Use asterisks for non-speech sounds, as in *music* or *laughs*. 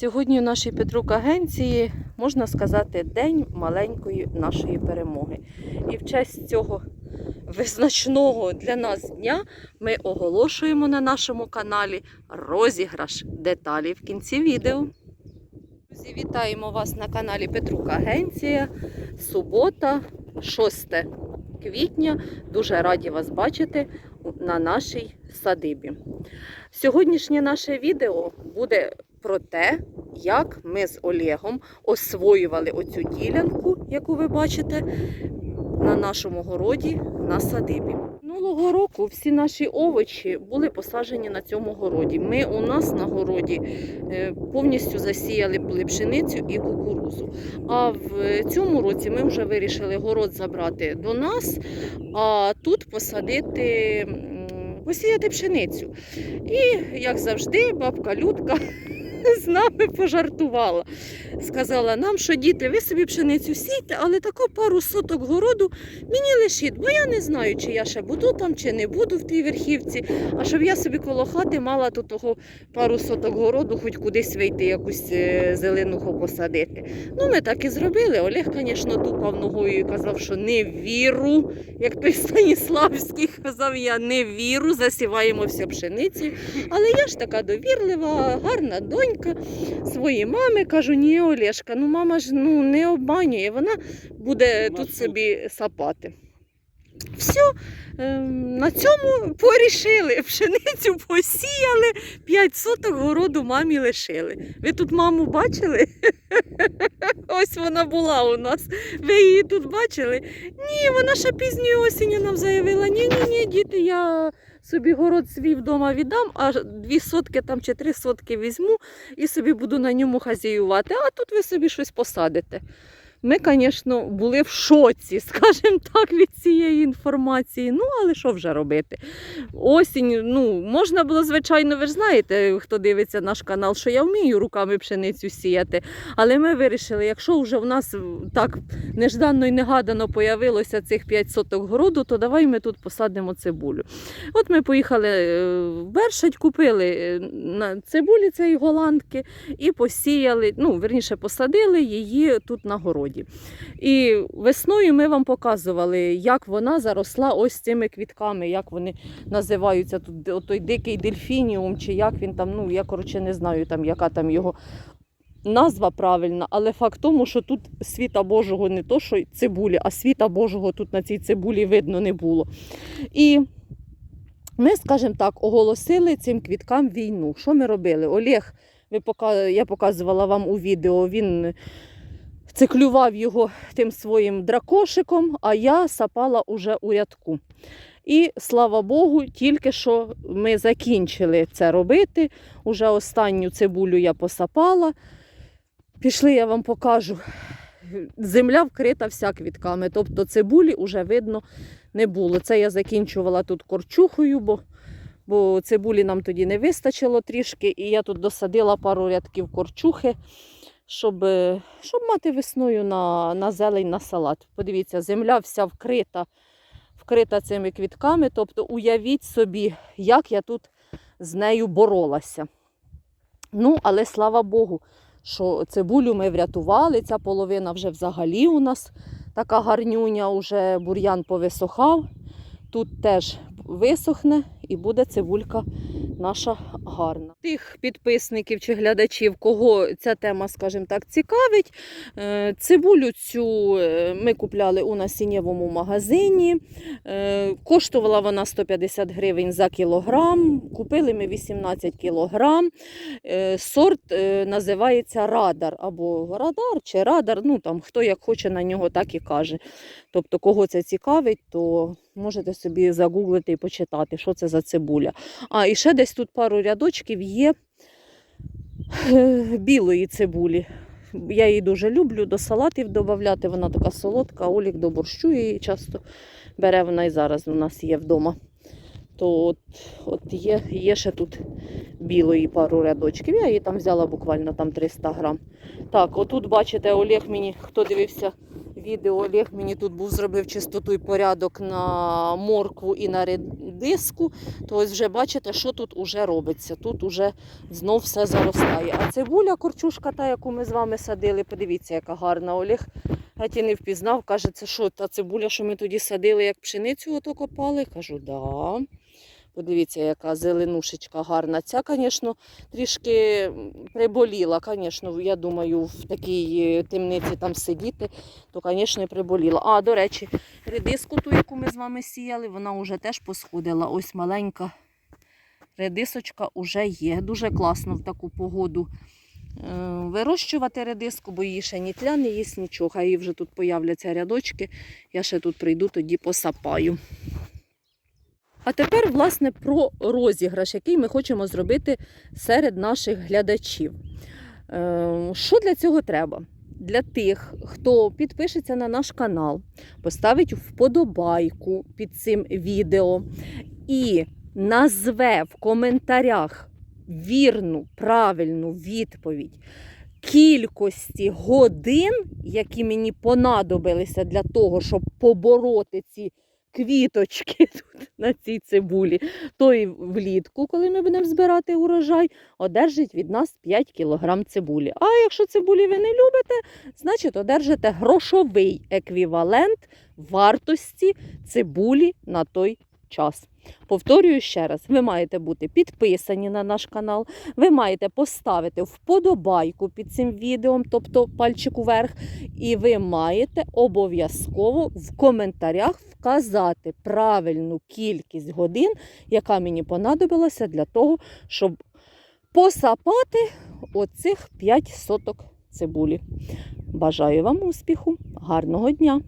Сьогодні у нашій Петрук агенції можна сказати день маленької нашої перемоги. І в честь цього визначного для нас дня ми оголошуємо на нашому каналі розіграш деталі в кінці відео. Друзі, вітаємо вас на каналі Петрук Агенція. Субота, 6 квітня. Дуже раді вас бачити на нашій садибі. Сьогоднішнє наше відео буде про те, як ми з Олегом освоювали оцю ділянку, яку ви бачите, на нашому городі на садибі. Минулого року всі наші овочі були посаджені на цьому городі. Ми у нас на городі е, повністю засіяли були пшеницю і кукурузу. А в цьому році ми вже вирішили город забрати до нас, а тут посадити, посіяти пшеницю. І, як завжди, бабка Людка з нами пожартувала. Сказала нам, що діти, ви собі пшеницю сійте, але тако пару соток городу мені лишіть, бо я не знаю, чи я ще буду там, чи не буду в тій верхівці. А щоб я собі коло хати мала тут того пару соток городу, хоч кудись вийти, якусь е, зеленуху посадити. Ну, ми так і зробили. Олег, звісно, тупав ногою і казав, що не віру. Як той Станіславський казав, я не віру, засіваємо все пшеницю. Але я ж така довірлива, гарна донька своїй мами. Кажу, ні, Олешка, ну мама ж ну, не обманює, вона буде тут. собі сапати. Все, ем, на цьому порішили. Пшеницю посіяли, 5 соток городу мамі лишили. Ви тут маму бачили? *laughs* Ось вона була у нас. Ви її тут бачили? Ні, вона ще пізньої осінню нам заявила. Ні, ні, ні, діти, я собі город свій вдома віддам, а дві сотки там чи три сотки візьму і собі буду на ньому хазяювати. А тут ви собі щось посадите. Ми, звісно, були в шоці, скажімо так, від цієї інформації. Ну, але що вже робити? Осінь, ну, можна було, звичайно, ви ж знаєте, хто дивиться наш канал, що я вмію руками пшеницю сіяти. Але ми вирішили, якщо вже в нас так нежданно і негадано появилося цих 5 соток городу, то давай ми тут посадимо цибулю. От ми поїхали е, в Бершадь, купили е, на цибулі цієї голландки і посіяли, ну, верніше, посадили її тут на городі. І весною ми вам показували, як вона заросла ось цими квітками, як вони називаються тут той дикий дельфініум, чи як він там, ну я коротше не знаю, там, яка там його назва правильна, але факт тому, що тут світа Божого не то, що цибулі, а світа Божого тут на цій цибулі видно не було. І ми, скажімо так, оголосили цим квіткам війну. Що ми робили? Олег, ви пока... я показувала вам у відео, він циклював його тим своїм дракошиком, а я сапала уже у рядку. І слава Богу, тільки що ми закінчили це робити. Уже останню цибулю я посапала. Пішли, я вам покажу. Земля вкрита вся квітками, тобто цибулі вже видно не було. Це я закінчувала тут корчухою, бо, бо цибулі нам тоді не вистачило трішки, і я тут досадила пару рядків корчухи, щоб, е, щоб мати весною на, на зелень, на салат. Подивіться, земля вся вкрита, вкрита цими квітками. Тобто уявіть собі, як я тут з нею боролася. Ну, але слава Богу, що цибулю ми врятували. Ця половина вже взагалі у нас така гарнюня, уже бур'ян повисохав. Тут теж висохне і буде цибулька наша гарна. Тих підписників чи глядачів, кого ця тема, скажімо так, цікавить. е, Цибулю цю е, ми купляли у насіннєвому магазині. Е, Коштувала вона 150 гривень за кілограм. Купили ми 18 кілограм. Сорт називається радар або радар чи радар. Ну там хто як хоче на нього, так і каже. Тобто, кого це цікавить, то можете собі загуглити і почитати, що це за цибуля. А і ще десь тут пару рядочків є е, білої цибулі. Я її дуже люблю до салатів додати. Вона така солодка, Олік до борщу її часто бере. Вона і зараз у нас є вдома. То от, от є, є ще тут білої пару рядочків. Я її там взяла буквально там 300 грам. Так, отут бачите, Олег мені, хто дивився відео Олег мені тут був зробив чистоту і порядок на моркву і на редиску, то ось вже бачите, що тут уже робиться. Тут уже знов все заростає. А цибуля, корчушка, та, яку ми з вами садили, подивіться, яка гарна Олег. Геть не впізнав, каже, це що, та цибуля, що ми тоді садили, як пшеницю ото копали? Кажу, да. Подивіться, яка зеленушечка гарна. Ця, звісно, трішки приболіла. Звісно, я думаю, в такій е, темниці там сидіти, то, звісно, приболіла. А, до речі, редиску ту, яку ми з вами сіяли, вона вже теж посходила. Ось маленька редисочка вже є. Дуже класно в таку погоду е, вирощувати редиску, бо її ще ні тля, не їсть нічого. А її вже тут появляться рядочки. Я ще тут прийду, тоді посапаю. А тепер, власне, про розіграш, який ми хочемо зробити серед наших глядачів. Е, Що для цього треба? Для тих, хто підпишеться на наш канал, поставить вподобайку під цим відео і назве в коментарях вірну, правильну відповідь кількості годин, які мені понадобилися для того, щоб побороти ці квіточки *laughs* тут на цій цибулі, то і влітку, коли ми будемо збирати урожай, одержить від нас 5 кг цибулі. А якщо цибулі ви не любите, значить одержите грошовий еквівалент вартості цибулі на той час. Повторюю ще раз: ви маєте бути підписані на наш канал, ви маєте поставити вподобайку під цим відео, тобто пальчик уверх, і ви маєте обов'язково в коментарях вказати правильну кількість годин, яка мені понадобилася для того, щоб посапати оцих 5 соток цибулі. Бажаю вам успіху, гарного дня!